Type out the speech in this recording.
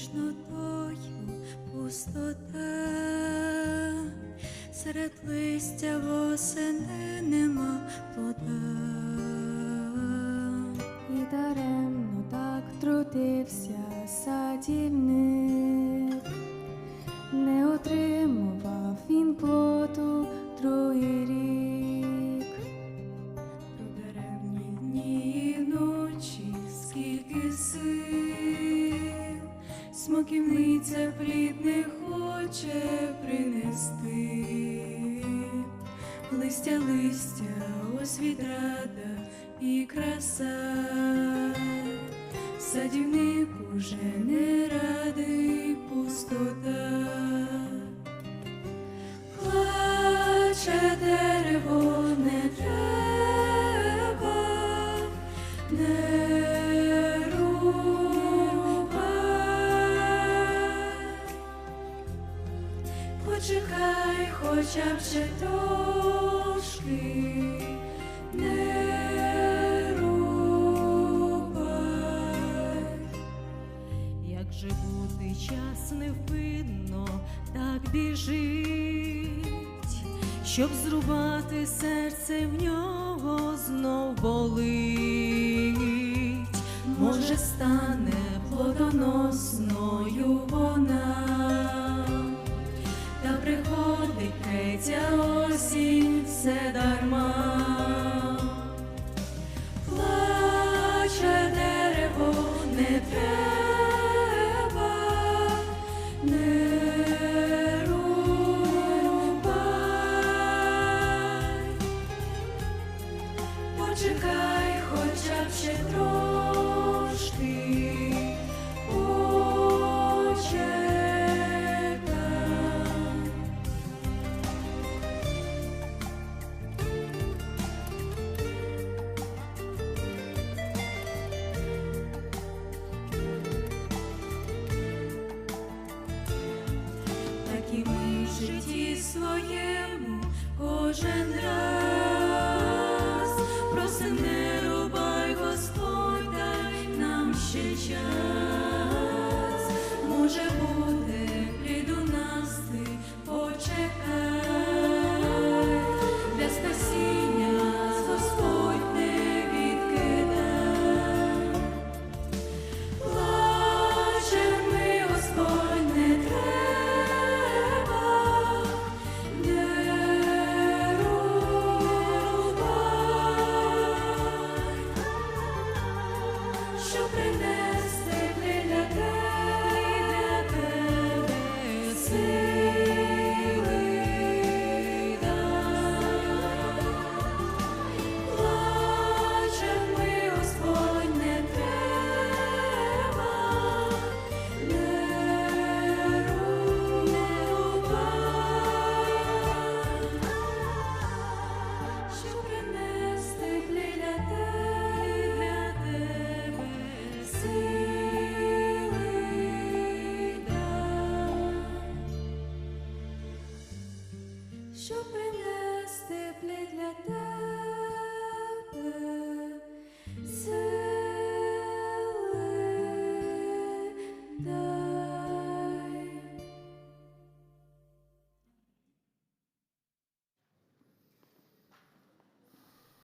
пишнотою пустота, серед листя восени нема плода. І даремно так трудився садівник, смоківниця плід не хоче принести, листя, листя, ось відрада і краса, садівник уже не радий пустота. Хоча б ще трошки, не рубай. Як же бути час невпинно так біжить, щоб зрубати серце в нього знов болить, Може, стане плодоносною ще трошки, почекай. Так і ми в житті своєму кожен раз Нам ще